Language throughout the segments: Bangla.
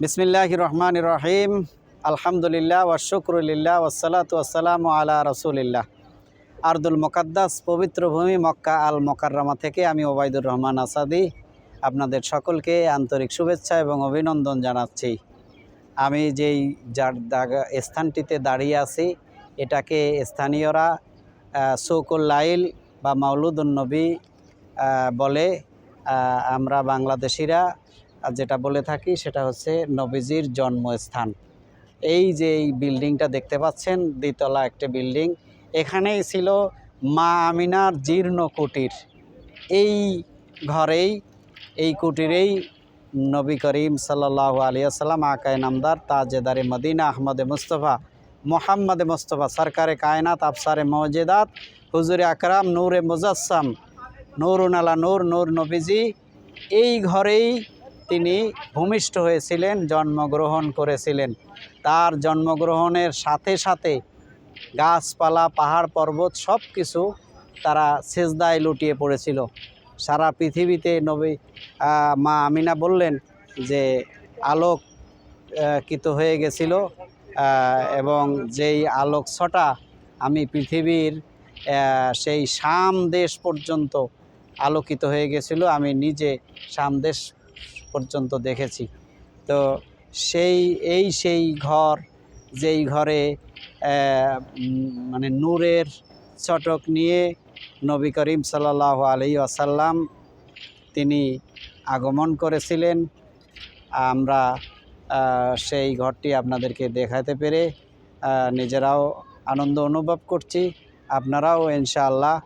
বিসমিল্লাহ রহমান রহিম আলহামদুলিল্লাহ ওয়াশুকরুলিল্লাহ ওসালাত ওয়াসালাম আলা রসুলিল্লাহ। আর্দুল মোকাদ্দাস পবিত্র ভূমি মক্কা আল মোকাররমা থেকে আমি ওবায়দুর রহমান আসাদি। আপনাদের সকলকে আন্তরিক শুভেচ্ছা এবং অভিনন্দন জানাচ্ছি। আমি যেই যার স্থানটিতে দাঁড়িয়ে আছি এটাকে স্থানীয়রা সৌকুল লাইল বা মাউলুদুন্নবী আহ, বলে আমরা বাংলাদেশিরা যেটা বলে থাকি সেটা হচ্ছে নবীজির জন্মস্থান। এই যে এই বিল্ডিংটা দেখতে পাচ্ছেন, দ্বিতলা একটা বিল্ডিং, এখানেই ছিল মা আমিনার জীর্ণ কুটির। এই ঘরেই, এই কুটিরেই নবী করিম সাল্লাহ আলিয়াল্লাম আকায় নামদার, তাজেদারে মদিনা, আহমদে মুস্তফা, মোহাম্মদে মুস্তফা, সরকারে কায়নাত, আফসারে মৌজেদাত, হুজুরে আকরাম, নূরে মুজাসসাম, নূরুন আলা নূর নূর নবীজি। এই ঘরেই তিনি ভূমিষ্ঠ হয়েছিলেন, জন্মগ্রহণ করেছিলেন। তার জন্মগ্রহণের সাথে সাথে গাছপালা, পাহাড়, পর্বত সব কিছু তারা সেজদায় লুটিয়ে পড়েছিল। সারা পৃথিবীতে নবী মা আমিনা বললেন যে আলোক কিত হয়ে গেছিল এবং যেই আলোক ছটা আমি পৃথিবীর সেই শাম দেশ পর্যন্ত আলোকিত হয়ে গেছিল, আমি নিজে শাম দেশ পর্যন্ত দেখেছি। তো সেই, এই সেই ঘর, যেই ঘরে মানে নূরের চটক নিয়ে নবী করিম সাল্লাহ আলি আসাল্লাম তিনি আগমন করেছিলেন। আমরা সেই ঘরটি আপনাদেরকে দেখাতে পেরে নিজেরাও আনন্দ অনুভব করছি। আপনারাও ইনশাআল্লাহ,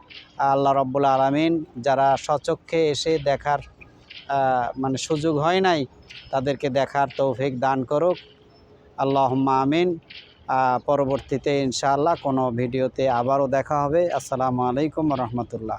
আল্লাহ রব্বুল আলমিন যারা সচক্ষে এসে দেখার মানে সুযোগ হয় নাই, তাদেরকে দেখার তৌফিক দান করুক। আল্লাহ আমিন। পরবর্তীতে ইনশাআল্লাহ কোনো ভিডিওতে আবারও দেখা হবে। আসসালামু আলাইকুম রহমতুল্লাহ।